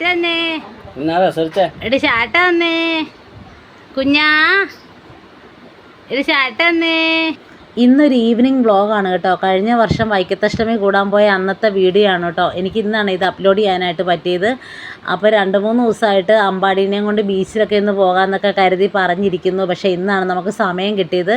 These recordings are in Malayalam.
ഷാട്ട് തന്നെ. എടി ഷാട്ട് തന്നെ. കുഞ്ഞാ എടി ഷാട്ട് തന്നെ. ഇന്നൊരു ഈവനിങ് വ്ളോഗാണ് കേട്ടോ. കഴിഞ്ഞ വർഷം വൈക്കത്തഷ്ടമി കൂടാൻ പോയ അന്നത്തെ വീഡിയോ ആണ് കേട്ടോ. എനിക്ക് ഇന്നാണ് ഇത് അപ്ലോഡ് ചെയ്യാനായിട്ട് പറ്റിയത്. അപ്പോൾ രണ്ട് മൂന്ന് ദിവസമായിട്ട് അമ്പാടീനെയും കൊണ്ട് ബീച്ചിലൊക്കെ ഒന്ന് പോകാമെന്നൊക്കെ കരുതി പറഞ്ഞിരിക്കുന്നു. പക്ഷേ ഇന്നാണ് നമുക്ക് സമയം കിട്ടിയത്.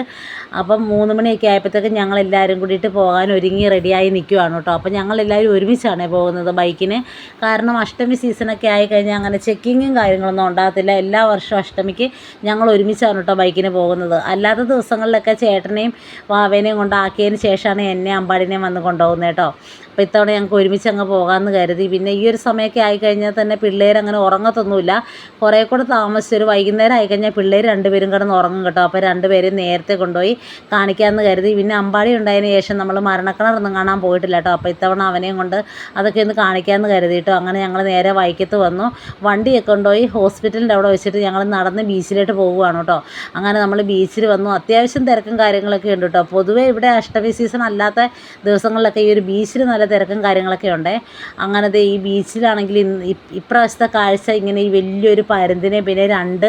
അപ്പം മൂന്ന് മണിയൊക്കെ ആയപ്പോഴത്തേക്ക് ഞങ്ങൾ എല്ലാവരും കൂടിയിട്ട് പോകാൻ ഒരുങ്ങി റെഡിയായി നിൽക്കുവാണ് കേട്ടോ. അപ്പോൾ ഞങ്ങൾ എല്ലാവരും ഒരുമിച്ചാണ് പോകുന്നത് ബൈക്കിന്. കാരണം അഷ്ടമി സീസണൊക്കെ ആയി കഴിഞ്ഞാൽ അങ്ങനെ ചെക്കിങ്ങും കാര്യങ്ങളൊന്നും ഉണ്ടാകത്തില്ല. എല്ലാ വർഷവും അഷ്ടമിക്ക് ഞങ്ങൾ ഒരുമിച്ചാണ് കേട്ടോ ബൈക്കിന് പോകുന്നത്. അല്ലാത്ത ദിവസങ്ങളിലൊക്കെ ചേട്ടനെയും വാവേനെയും കൊണ്ടാക്കിയതിന് ശേഷമാണ് എന്നെ അമ്പാടിനെയും വന്ന് കൊണ്ടുപോകുന്നത് കേട്ടോ. അപ്പോൾ ഇത്തവണ ഞങ്ങൾക്ക് ഒരുമിച്ച് അങ്ങ് പോകാമെന്ന് കരുതി. പിന്നെ ഈ ഒരു സമയമൊക്കെ ആയിക്കഴിഞ്ഞാൽ തന്നെ പിള്ളേർ അങ്ങനെ ഉറങ്ങത്തൊന്നുമില്ല. കുറേ കൂടെ താമസിച്ച് ഒരു വൈകുന്നേരം ആയിക്കഴിഞ്ഞാൽ പിള്ളേർ രണ്ടുപേരും കിടന്ന് ഉറങ്ങും കേട്ടോ. അപ്പോൾ രണ്ടുപേരും നേരത്തെ കൊണ്ടുപോയി കാണിക്കാമെന്ന് കരുതി. പിന്നെ അമ്പാടി ഉണ്ടായതിന് ശേഷം നമ്മൾ മരണക്കിണറൊന്നും കാണാൻ പോയിട്ടില്ല കേട്ടോ. അപ്പോൾ ഇത്തവണ അവനെയും കൊണ്ട് അതൊക്കെ ഒന്ന് കാണിക്കാമെന്ന് കരുതിയിട്ടോ അങ്ങനെ ഞങ്ങൾ നേരെ വൈക്കത്ത് വന്നു. വണ്ടിയൊക്കെ കൊണ്ടുപോയി ഹോസ്പിറ്റലിന്റെ അവിടെ വെച്ചിട്ട് ഞങ്ങൾ നടന്ന് ബീച്ചിലോട്ട് പോവുകയാണ് കേട്ടോ. അങ്ങനെ നമ്മൾ ബീച്ചിൽ വന്നു. അത്യാവശ്യം തിരക്കും കാര്യങ്ങളൊക്കെ ഉണ്ട് കേട്ടോ. പൊതുവേ ഇവിടെ അഷ്ടമി സീസൺ അല്ലാത്ത ദിവസങ്ങളിലൊക്കെ ഈ ഒരു ബീച്ചിൽ നല്ല തിരക്കും കാര്യങ്ങളൊക്കെ ഉണ്ട്. അങ്ങനത്തെ ഈ ബീച്ചിലാണെങ്കിൽ ഇന്ന് ഇ- ഇപ്രാവശ്യത്തെ കാഴ്ച ഇങ്ങനെ ഈ വലിയൊരു പരുന്തിനെ പിന്നെ രണ്ട്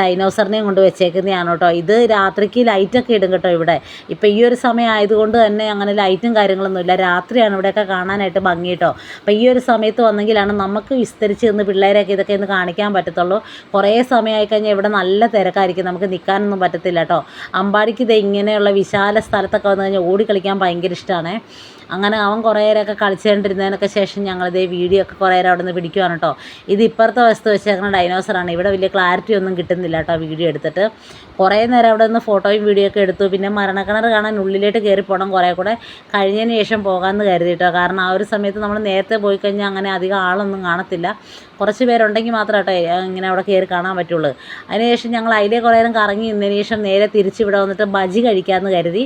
ഡൈനോസറിനെയും കൊണ്ട് വെച്ചേക്കുന്നതാണ് കേട്ടോ. ഇത് രാത്രിക്ക് ലൈറ്റൊക്കെ ഇടും കേട്ടോ ഇവിടെ. ഇപ്പം ഈ ഒരു സമയം ആയതുകൊണ്ട് തന്നെ അങ്ങനെ ലൈറ്റും കാര്യങ്ങളൊന്നുമില്ല രാത്രിയാണ് ഇവിടെയൊക്കെ കാണാനായിട്ട് ഭംഗി കേട്ടോ. അപ്പോൾ ഈ ഒരു സമയത്ത് വന്നെങ്കിലാണ് നമുക്ക് വിസ്തരിച്ച് നിന്ന് പിള്ളേരെയൊക്കെ ഇതൊക്കെ ഒന്ന് കാണിക്കാൻ പറ്റത്തുള്ളൂ. കുറേ സമയമായി കഴിഞ്ഞാൽ ഇവിടെ നല്ല തിരക്കായിരിക്കും. നമുക്ക് നിൽക്കാനൊന്നും പറ്റത്തില്ല കേട്ടോ. അമ്പാടിക്ക് ഇത് ഇങ്ങനെയുള്ള വിശാല സ്ഥലത്തൊക്കെ വന്നു കഴിഞ്ഞാൽ ഓടിക്കളിക്കാൻ ഭയങ്കര ഇഷ്ടമാണ്. അങ്ങനെ അവൻ കുറേ നേരമൊക്കെ കളിച്ചുകൊണ്ടിരുന്നതിനൊക്കെ ശേഷം ഞങ്ങളിതേ വീഡിയോ ഒക്കെ കുറേ നേരം അവിടെ നിന്ന് പിടിക്കുവാണ് കേട്ടോ. ഇത് ഇപ്പുറത്തെ വശത്ത് വെച്ചേക്കുന്ന ഡൈനോസറാണ് ഇവിടെ വലിയ ക്ലാരിറ്റി ഒന്നും കിട്ടുന്നില്ല കേട്ടോ വീഡിയോ എടുത്തിട്ട്. കുറേ നേരം അവിടെ നിന്ന് ഫോട്ടോയും വീഡിയോ ഒക്കെ എടുത്തു. പിന്നെ മരണക്കിണർ കാണാൻ ഉള്ളിലോട്ട് കയറി പോകണം കുറേ കൂടെ. കഴിഞ്ഞതിന് ശേഷം പോകാമെന്ന് കരുതിയിട്ടോ. കാരണം ആ ഒരു സമയത്ത് നമ്മൾ നേരത്തെ പോയി കഴിഞ്ഞാൽ അങ്ങനെ അധികം ആളൊന്നും കാണത്തില്ല. കുറച്ച് പേരുണ്ടെങ്കിൽ മാത്രം കേട്ടോ ഇങ്ങനെ അവിടെ കയറി കാണാൻ പറ്റുള്ളൂ. അതിനുശേഷം ഞങ്ങൾ അതിലെ കുറേ നേരം കറങ്ങി നിന്നതിന് ശേഷം നേരെ തിരിച്ച് ഇവിടെ വന്നിട്ട് ബജി കഴിക്കാമെന്ന് കരുതി.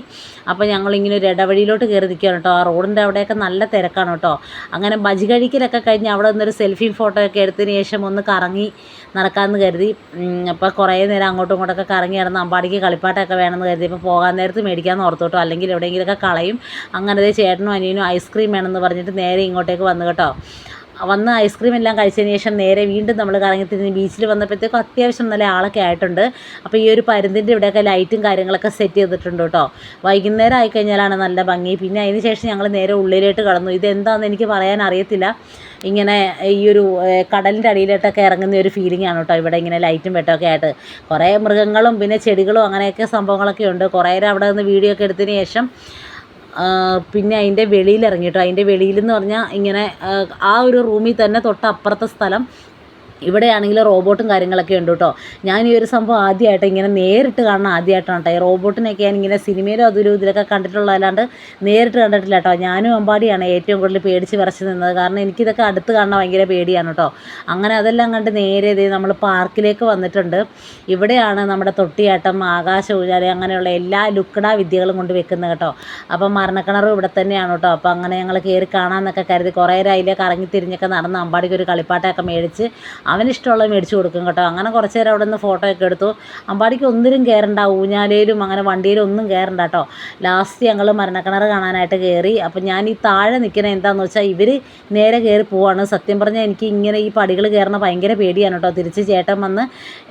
അപ്പോൾ ഞങ്ങളിങ്ങനെ ഒരു ഇടവഴിയിലോട്ട് കയറി നിൽക്കുകയാണ് കേട്ടോ. ആ റോഡിന്റെ അവിടെയൊക്കെ നല്ല തിരക്കാണ് കേട്ടോ. അങ്ങനെ ബജി കഴിക്കലൊക്കെ കഴിഞ്ഞ് അവിടെ നിന്നൊരു സെൽഫി ഫോട്ടോ ഒക്കെ എടുത്തതിന് ശേഷം ഒന്ന് കറങ്ങി നടക്കാമെന്ന് കരുതി. അപ്പോൾ കുറേ നേരം അങ്ങോട്ടും ഇങ്ങോട്ടൊക്കെ കറങ്ങി നടന്ന് അമ്പാടിക്ക് കളിപ്പാട്ടൊക്കെ വേണമെന്ന് കരുതി. ഇപ്പോൾ പോകാൻ നേരത്ത് മേടിക്കാമെന്ന് ഓർത്തോട്ടോ. അല്ലെങ്കിൽ എവിടെയെങ്കിലുമൊക്കെ കളയും. അങ്ങനെ ചേട്ടനും അനിയനും ഐസ്ക്രീം വേണമെന്ന് പറഞ്ഞിട്ട് നേരെ ഇങ്ങോട്ടേക്ക് വന്നു കേട്ടോ. വന്ന് ഐസ്ക്രീം എല്ലാം കഴിച്ചതിന് ശേഷം നേരെ വീണ്ടും നമ്മൾ കറങ്ങി തിരിഞ്ഞ് ബീച്ചിൽ വന്നപ്പോഴത്തേക്കും അത്യാവശ്യം നല്ല ആളൊക്കെ ആയിട്ടുണ്ട്. അപ്പോൾ ഈ ഒരു പരുന്തിന്റെ ഇവിടെയൊക്കെ ലൈറ്റും കാര്യങ്ങളൊക്കെ സെറ്റ് ചെയ്തിട്ടുണ്ട് കേട്ടോ. വൈകുന്നേരം ആയിക്കഴിഞ്ഞാലാണ് നല്ല ഭംഗി. പിന്നെ അതിന് ശേഷം ഞങ്ങൾ നേരെ ഉള്ളിലോട്ട് കടന്നു. ഇതെന്താണെന്ന് എനിക്ക് പറയാൻ അറിയത്തില്ല. ഇങ്ങനെ ഈ ഒരു കടലിന്റെ അടിയിലോട്ടൊക്കെ ഇറങ്ങുന്ന ഒരു ഫീലിംഗ് ആണ് കേട്ടോ ഇവിടെ ഇങ്ങനെ ലൈറ്റും വെട്ടമൊക്കെ ആയിട്ട്. കുറേ മൃഗങ്ങളും പിന്നെ ചെടികളും അങ്ങനെയൊക്കെ സംഭവങ്ങളൊക്കെ ഉണ്ട്. കുറേ അവിടെ നിന്ന് വീഡിയോ ഒക്കെ എടുത്തതിന് ശേഷം പിന്നെ അതിന്റെ വെളിയിൽ ഇറങ്ങി അതിന്റെ വെളിയിൽ എന്ന് പറഞ്ഞാൽ ഇങ്ങനെ ആ ഒരു റൂമിൽ തന്നെ തൊട്ടപ്പുറത്തെ സ്ഥലം. ഇവിടെയാണെങ്കിൽ റോബോട്ടും കാര്യങ്ങളൊക്കെ ഉണ്ട് കേട്ടോ. ഞാൻ ഈ ഒരു സംഭവം ആദ്യമായിട്ട് ഇങ്ങനെ നേരിട്ട് കാണുന്ന ആദ്യമായിട്ടാണ് കേട്ടോ. ഈ റോബോട്ടിനൊക്കെ ഞാൻ ഇങ്ങനെ സിനിമയിലോ അതിലും ഇതിലൊക്കെ കണ്ടിട്ടുള്ളതല്ലാണ്ട് നേരിട്ട് കണ്ടിട്ടില്ല കേട്ടോ. ഞാനും അമ്പാടിയാണ് ഏറ്റവും കൂടുതൽ പേടിച്ച് വിറച്ച് നിന്നത്. കാരണം എനിക്കിതൊക്കെ അടുത്ത് കാണാൻ ഭയങ്കര പേടിയാണ് കേട്ടോ. അങ്ങനെ അതെല്ലാം കണ്ട് നേരെ ഇത് നമ്മൾ പാർക്കിലേക്ക് വന്നിട്ടുണ്ട്. ഇവിടെയാണ് നമ്മുടെ തൊട്ടിയാട്ടം ആകാശ ഊഞ്ഞാൽ അങ്ങനെയുള്ള എല്ലാ ലുക്കട വിദ്യകളും കൊണ്ട് വെക്കുന്നത് കേട്ടോ. അപ്പം മരണക്കിണറും ഇവിടെ തന്നെയാണ് കേട്ടോ. അപ്പം അങ്ങനെ ഞങ്ങൾ കയറി കാണാമെന്നൊക്കെ കരുതി കുറേ നേരം അതിലേക്ക് ഇറങ്ങി തിരിഞ്ഞൊക്കെ നടന്ന് അമ്പാടിക്ക് ഒരു കളിപ്പാട്ടമൊക്കെ മേടിച്ച് ഇഷ്ടമുള്ളത് മേടിച്ചു കൊടുക്കും കേട്ടോ. അങ്ങനെ കുറച്ച് നേരം അവിടെ നിന്ന് ഫോട്ടോ ഒക്കെ എടുത്തു. അമ്പാടിക്ക് ഒന്നിലും കയറണ്ട ഊഞ്ഞാലയിലും അങ്ങനെ വണ്ടിയിലും ഒന്നും കയറണ്ട കേട്ടോ. ലാസ്റ്റ് ഞങ്ങൾ മരണക്കിണർ കാണാനായിട്ട് കയറി അപ്പം ഞാൻ ഈ താഴെ നിൽക്കുന്ന എന്താണെന്ന് വെച്ചാൽ ഇവർ നേരെ കയറി പോവാണ്. സത്യം പറഞ്ഞാൽ എനിക്ക് ഇങ്ങനെ ഈ പടികൾ കയറണ ഭയങ്കര പേടിയാണ് കേട്ടോ. തിരിച്ച് ചേട്ടൻ വന്ന്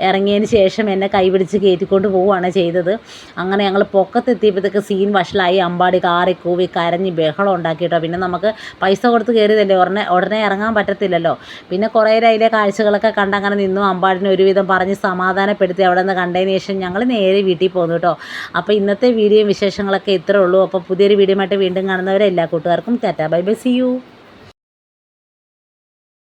ഇറങ്ങിയതിന് ശേഷം എന്നെ കൈപിടിച്ച് കയറ്റിക്കൊണ്ട് പോവുകയാണ് ചെയ്തത്. അങ്ങനെ ഞങ്ങൾ പൊക്കത്തെത്തിയപ്പോഴത്തേക്ക് സീൻ വഷളായി. അമ്പാടി കാറി കൂവി കരഞ്ഞ് ബഹളം ഉണ്ടാക്കി കേട്ടോ. പിന്നെ നമുക്ക് പൈസ കൊടുത്ത് കയറിയതല്ലേ ഉടനെ ഉടനെ ഇറങ്ങാൻ പറ്റത്തില്ലല്ലോ. പിന്നെ കുറേ അതിലെ കാഴ്ചകളൊക്കെ കണ്ട് അങ്ങനെ നിന്നു. അമ്പാടിനെ ഒരുവിധം പറഞ്ഞ് സമാധാനപ്പെടുത്തി അവിടെ നിന്ന് കണ്ടതിന് ശേഷം ഞങ്ങൾ നേരെ വീട്ടിൽ പോന്നു കേട്ടോ അപ്പോൾ ഇന്നത്തെ വീഡിയോയും വിശേഷങ്ങളൊക്കെ ഇത്രേ ഉള്ളൂ. അപ്പോൾ പുതിയൊരു വീഡിയോ വീണ്ടും കാണുന്നവരെ എല്ലാ കൂട്ടുകാർക്കും tata. Bye bye see you.